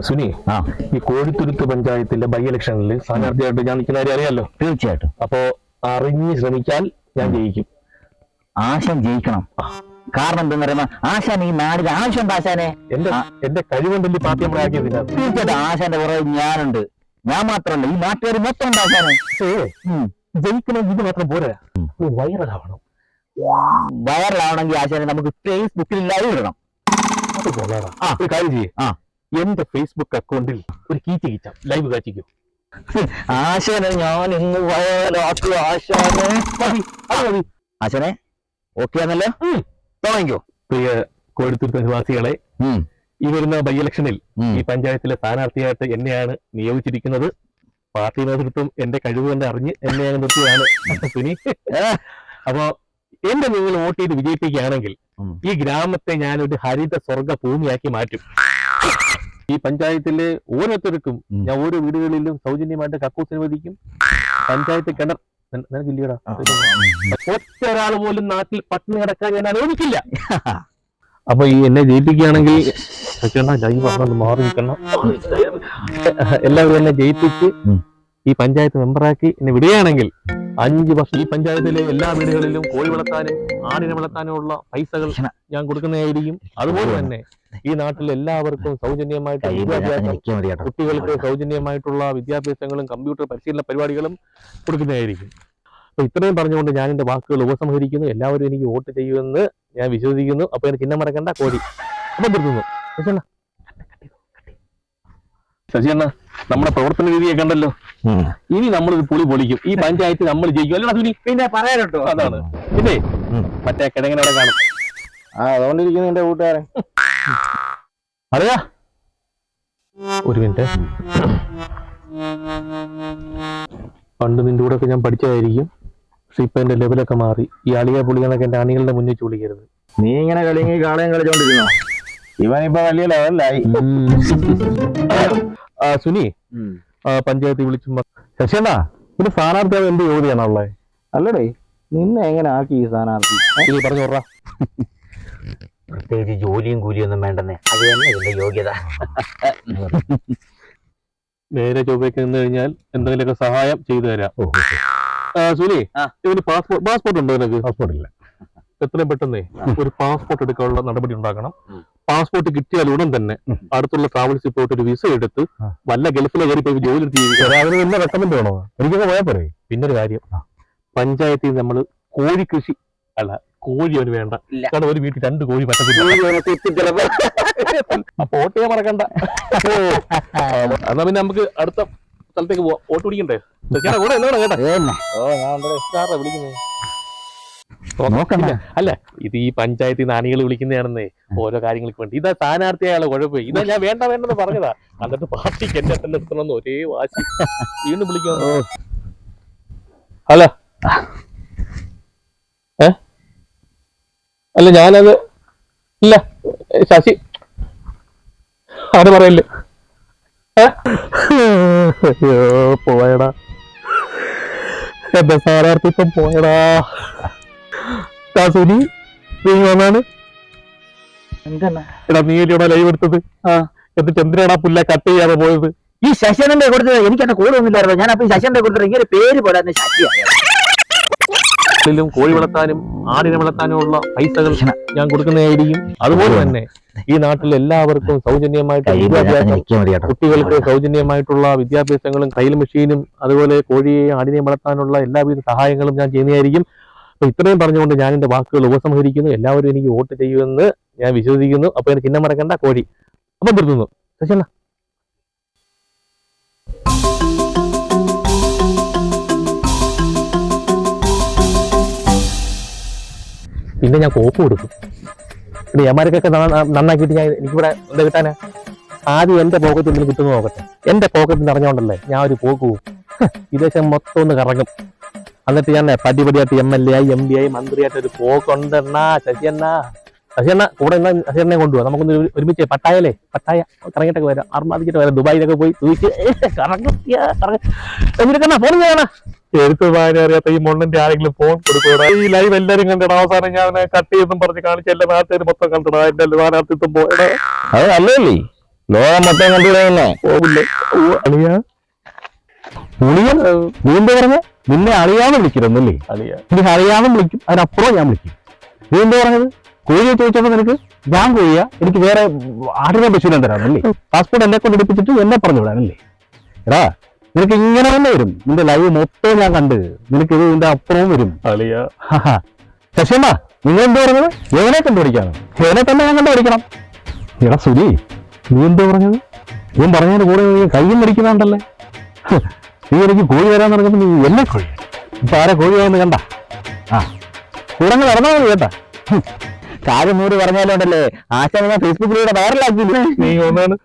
സുനി ആ. ഈ കോഴിത്തുരുത്ത് പഞ്ചായത്തിലെ ബൈ ഇലക്ഷനിൽ സ്ഥാനാർത്ഥിയായിട്ട് ഞാൻ നിൽക്കുന്ന കാര്യം അറിയാലോ? തീർച്ചയായിട്ടും. അപ്പോ അറിഞ്ഞ് ശ്രമിച്ചാൽ ഞാൻ ജയിക്കും. ആശം ജയിക്കണം. കാരണം എന്താന്ന് പറയുമ്പോ ആശാൻ ഈ നാടിന് ആവശ്യമുണ്ട് ആശാനെ? എന്റെ. എന്റെ കഴിവുണ്ടല്ലേ പാർട്ടി തീർച്ചയായിട്ടും ആശാന്റെ പുറകെ ഞാനുണ്ട്. ഞാൻ മാത്രമല്ല ഈ നാട്ടുകാർ മൊത്തം ഉണ്ട് ആശാനെ. ജയിക്കണമെങ്കിൽ ഇത് മാത്രം പോരാ. വൈറലാവണം. വൈറലാവണമെങ്കിൽ ആശാനെ നമുക്ക് ഫേസ്ബുക്കിൽ ലൈവ് ഇടണം. ഒരു കാര്യം ചെയ്യേ. ആ. എന്റെ ഫേസ്ബുക്ക് അക്കൗണ്ടിൽ ഒരു കീച്ച കീച്ചാം ലൈവ് കാച്ചിക്കോ ആശാനെ ഞാൻ ഇന്ന് വൈറലാക്കും ആശാനെ. മതി അത് മതി. ആശാനെ ഓക്കെ ആണല്ലോ. തുടങ്ങിക്കോ പ്രിയ കോഴിത്തൂർ നിവാസികളെ ഈ വരുന്ന ബൈ ഇലക്ഷനിൽ ഈ പഞ്ചായത്തിലെ സ്ഥാനാർത്ഥിയായിട്ട് എന്നെയാണ് നിയോഗിച്ചിരിക്കുന്നത്. പാർട്ടി നേതൃത്വം എന്റെ കഴിവ് കൊണ്ട് അറിഞ്ഞ് എന്നെയാണ് നിർത്തിയാണ് സുനി. അപ്പൊ എന്റെ നിങ്ങൾ വോട്ട് ചെയ്ത് വിജയിപ്പിക്കുകയാണെങ്കിൽ ഈ ഗ്രാമത്തെ ഞാൻ ഒരു ഹരിത സ്വർഗ ഭൂമിയാക്കി മാറ്റും. ഈ പഞ്ചായത്തിലെ ഓരോരുത്തർക്കും ഞാൻ ഓരോ വീടുകളിലും സൗജന്യമായിട്ട് കക്കൂസ് അനുവദിക്കും. പഞ്ചായത്ത് കിണർ നിന- നിനക്കില്ലടാ ഒറ്റ ഒരാൾ പോലും നാട്ടിൽ പട്ടിണി കിടക്കാൻ ഞാൻ അനുവദിക്കില്ല. അപ്പൊ ഈ എന്നെ ജയിപ്പിക്കുകയാണെങ്കിൽ ലൈവ് മാറി നിൽക്കണം. എല്ലാവരും എന്നെ ജയിപ്പിച്ച് ഈ പഞ്ചായത്ത് മെമ്പറാക്കി എന്നെ വിടുകയാണെങ്കിൽ അഞ്ച് വർഷം ഈ പഞ്ചായത്തിലെ എല്ലാ വീടുകളിലും കോഴി വളർത്താനും ആടിനെ വളർത്താനും ഉള്ള പൈസകൾ ഞാൻ കൊടുക്കുന്നതായിരിക്കും. അതുപോലെ തന്നെ ഈ നാട്ടിൽ എല്ലാവർക്കും സൗജന്യമായിട്ട് വിദ്യാഭ്യാസം കുട്ടികൾക്ക് സൗജന്യമായിട്ടുള്ള വിദ്യാഭ്യാസങ്ങളും കമ്പ്യൂട്ടർ പരിശീലന പരിപാടികളും കൊടുക്കുന്നതായിരിക്കും. അപ്പൊ ഇത്രയും പറഞ്ഞുകൊണ്ട് ഞാൻ എന്റെ വാക്കുകൾ ഉപസംഹരിക്കുന്നു. എല്ലാവരും എനിക്ക് വോട്ട് ചെയ്യുമെന്ന് ഞാൻ വിശ്വസിക്കുന്നു. അപ്പൊ എനിക്ക് ചിഹ്നം മറക്കണ്ട കോഴി അപ്പൊ നിർത്തുന്നു. ശശിയണ്ണ നമ്മുടെ പ്രവർത്തന രീതിയെ കണ്ടല്ലോ. ഇനി നമ്മൾ ഒരു പുളി പൊളിക്കും. ഈ പഞ്ചായത്ത് നമ്മൾ ജയിക്കും. അല്ലടാ സുനി പിന്നെ പറയാനോ അതാണ്. പിന്നെ. മറ്റേ കിടങ്ങനെ കാണും. ആ അതുകൊണ്ടിരിക്കുന്നു എന്റെ കൂട്ടുകാരൻ. അറിയാ? ഒരു മിനിറ്റ്. പണ്ട് നിന്റെ കൂടെ ഒക്കെ ഞാൻ പഠിച്ചതായിരിക്കും. പക്ഷെ ഇപ്പൊ എന്റെ ലെവലൊക്കെ മാറി. ഈ അളിയ പുളികളൊക്കെ എന്റെ അണികളുടെ മുന്നിൽ വിളിക്കരുത് നീ ഇങ്ങനെ കളിങ്ങി കാളയും കളിച്ചോണ്ടിരിക്കുന്നു ഇവനിപ്പോ വലിയ ലെവലിലായി ആ, സുനി. പഞ്ചായത്തിൽ വിളിച്ചു ശശിയണ്ണ പിന്നെ അത് എന്ത് യോഗ്യതയാണുള്ളത് അല്ലടേ നിന്നെ എങ്ങനെ ആക്കി ഈ സ്ഥാനാർത്ഥി? നീ പറഞ്ഞു പറ പ്രത്യേകിച്ച് ജോലിയും കൂലിയൊന്നും വേണ്ടെന്നേ. അത് തന്നെ ഇതിന്റെ യോഗ്യത. നേരെ ചൊവ്വയ്ക്ക് നിന്ന് കഴിഞ്ഞാൽ എന്തെങ്കിലുമൊക്കെ സഹായം ചെയ്തു തരാം. സുനി. പാസ്പോർട്ട് പാസ്പോർട്ട് ഉണ്ടോ നിനക്ക്? പാസ്പോർട്ട് ഇല്ല എത്രയും പെട്ടെന്ന് ഒരു പാസ്പോർട്ട് എടുക്കാനുള്ള നടപടി ഉണ്ടാക്കണം പാസ്പോർട്ട് കിട്ടിയാൽ ഉടൻ തന്നെ. അടുത്തുള്ള ട്രാവൽസിൽ പോയിട്ട് ഒരു വിസ എടുത്ത് വല്ല ഗൾഫിലെ കയറി പോയി ജോലി റെക്കമെൻഡ് വേണോ? എനിക്കൊക്കെ പോയാൽ പോരെ. പിന്നെ ഒരു കാര്യം പഞ്ചായത്തിൽ നമ്മൾ കോഴി കൃഷി അല്ല കോഴി അവന് വേണ്ട. കാരണം ഒരു വീട്ടിൽ രണ്ട് കോഴി പറ്റത്തില്ല. ചെയ്യാൻ മറക്കണ്ട. എന്നാ പിന്നെ നമുക്ക് അടുത്ത സ്ഥലത്തേക്ക് പോവാം. ഓട്ട് പിടിക്കണ്ടേ? കൂടെ എന്താണ് കേട്ടോ. ഓ ഞാൻ ആരാ വിളിക്കുന്നത് അല്ല ഇത് ഈ പഞ്ചായത്തിൽ നിന്ന് അണികൾ വിളിക്കുന്നതാണെന്നേ ഓരോ കാര്യങ്ങൾക്ക് വേണ്ടി. ഇതാ സ്ഥാനാർത്ഥിയായുള്ള കുഴപ്പം ഇതാ ഞാൻ വേണ്ട വേണ്ടെന്ന് പറഞ്ഞതാ. എന്നിട്ട് പാർട്ടിക്ക് എന്നെ തന്നെ നിർത്തണമെന്ന് ഒരേ വാശി. വീണ്ടും വിളിക്കാം. അല്ല ഏ? അല്ല ഞാനത് ഇല്ല. ശശി. ആര് പറയല്ലേ? പോയടാ. എന്റെ സ്ഥാനാർത്ഥിത്വം പോയടാ. ആ സുനി നീ വന്നാണ് എടാ നീ അല്ലയോടാ ലൈവ് എടുത്തത്. എന്നിട്ട് ആ പുല്ല കട്ട് ചെയ്യാതെ പോയത്? ഈ ശശനന്റെ കൊടുത്തത് എനിക്ക് എന്റെ കൂടെ ഒന്നുമില്ലായിരുന്നു. ഞാൻ അപ്പൊ ഈ ശശന്റെ കൊടുത്തത് ഇങ്ങനെ പേര് പോടാന്ന് ശശിയാണ് കോഴി വളർത്താനും ആടിനെ വളർത്താനും ഉള്ള പൈസകൾ ഞാൻ കൊടുക്കുന്നതായിരിക്കും. അതുപോലെ തന്നെ ഈ നാട്ടിൽ എല്ലാവർക്കും സൗജന്യമായിട്ട് കുട്ടികൾക്ക് സൗജന്യമായിട്ടുള്ള വിദ്യാഭ്യാസങ്ങളും തയ്യൽ മെഷീനും അതുപോലെ കോഴിയെയും ആടിനെയും വളർത്താനുള്ള എല്ലാവിധ സഹായങ്ങളും ഞാൻ ചെയ്യുന്നതായിരിക്കും. അപ്പൊ ഇത്രയും പറഞ്ഞുകൊണ്ട് ഞാൻ എന്റെ വാക്കുകൾ ഉപസംഹരിക്കുന്നു. എല്ലാവരും എനിക്ക് വോട്ട് ചെയ്യുമെന്ന് ഞാൻ വിശ്വസിക്കുന്നു. അപ്പൊ എനിക്ക് ചിഹ്നം മറക്കണ്ട കോഴി. അപ്പൊ നിർത്തുന്നു. ശശിയണ്ണ. പിന്നെ ഞാൻ കോപ്പ് കൊടുക്കും. പിന്നെ എമാരക്കൊക്കെ നന്നാക്കിയിട്ട് ഞാൻ എനിക്കിവിടെ എന്താ കിട്ടാനാ? ആദ്യം എന്റെ പോക്കറ്റിൽ നിന്ന് കിട്ടുന്ന നോക്കട്ടെ. എന്റെ പോക്കറ്റിൽ നിറഞ്ഞോണ്ടല്ലേ ഞാൻ ഒരു പോക്ക് പോകും വിദേശം മൊത്തം ഒന്ന് കറങ്ങും. എന്നിട്ട് ഞാൻ പടിപടിയായിട്ട് എം എൽ എ ആയി എം പി ആയി മന്ത്രിയായിട്ട് ഒരു പോക്കുണ്ടെണ്ണ ശശിയണ്ണ. ശശിയണ്ണ കൂടെ എന്നാ ശശിയണ്ണെ കൊണ്ടുപോകാം നമുക്കൊന്ന് ഒരു- ഒരുമിച്ച് പട്ടായല്ലേ? പട്ടായ. കറങ്ങിട്ടൊക്കെ വരാം. അർമാദിക്കിട്ട് വരാം. ദുബായിലൊക്കെ പോയി തൂക്കി. കറങ്ങും. എന്നിട്ട് ഫോൺ എഴുത്ത് വായന അറിയാത്ത ഈ മൊണ്ണിന്റെ ആരെങ്കിലും ഫോൺ കൊടുക്കൂടാ ഈ ലൈവ് എല്ലാരും കണ്ടിട അവസാനം ഞാൻ കട്ട് ചെയ്തെന്നും പറഞ്ഞ് കാണിച്ച എല്ലാ നാട്ടുകാർ മൊത്തം കണ്ടിടാ എന്റെ സ്ഥാനാർത്ഥിത്വം പോയടാ അത് അല്ലേ ലോകം മൊത്തം കണ്ടിടാ പോകില്ലേ അളിയാ. പുളിയൻ നീ എന്താ പറഞ്ഞ നിന്നെ അറിയാതെ വിളിക്കരുന്നല്ലേ അളിയാ നീ അറിയാതെ വിളിക്കും അതിനപ്പുറം ഞാൻ വിളിക്കും. നീ എന്താ പറഞ്ഞത്? കോഴിയെ ചോദിച്ചപ്പോ നിനക്ക് ഞാൻ കോഴിയ എനിക്ക് വേറെ ആടിനെ പശുവിനെ തരാമല്ലേ പാസ്പോർട്ട് എന്നെ കൊണ്ട് എടുപ്പിച്ചിട്ട് എന്നെ പറഞ്ഞു വിടാനല്ലേ എടാ നിനക്ക് ഇങ്ങനെ തന്നെ വരും. നിന്റെ ലൈവ് മൊത്തം ഞാൻ കണ്ട് നിനക്ക് ഇത് ഇതിന്റെ അപ്പുറവും വരും. ശശിയമ്മ നിങ്ങൾ എന്താ പറഞ്ഞത്? എവനെ കണ്ടുപിടിക്കാണ് എവനെ തന്നെ ഞാൻ കണ്ടുപിടിക്കണം. എടാ സുരി നീ എന്താ പറഞ്ഞത്? ഞാൻ പറഞ്ഞതിന് കൂടെ കയ്യും മടിക്കുന്നുണ്ടല്ലേ നീ എനിക്ക് കോഴി വരാൻ നടക്കുമ്പോൾ നീ എന്നെ കോഴി ഇപ്പൊ ആരെ കോഴിയാവുന്ന കണ്ട? ആ. കൂടെ അങ്ങ് നടന്നാൽ മതി കേട്ടാ. കാര്യം മൂടി പറഞ്ഞാലുണ്ടല്ലേ ആശാ ഫേസ്ബുക്കിലൂടെ വൈറലാക്കിയില്ലേ നീ ഒന്നാണ്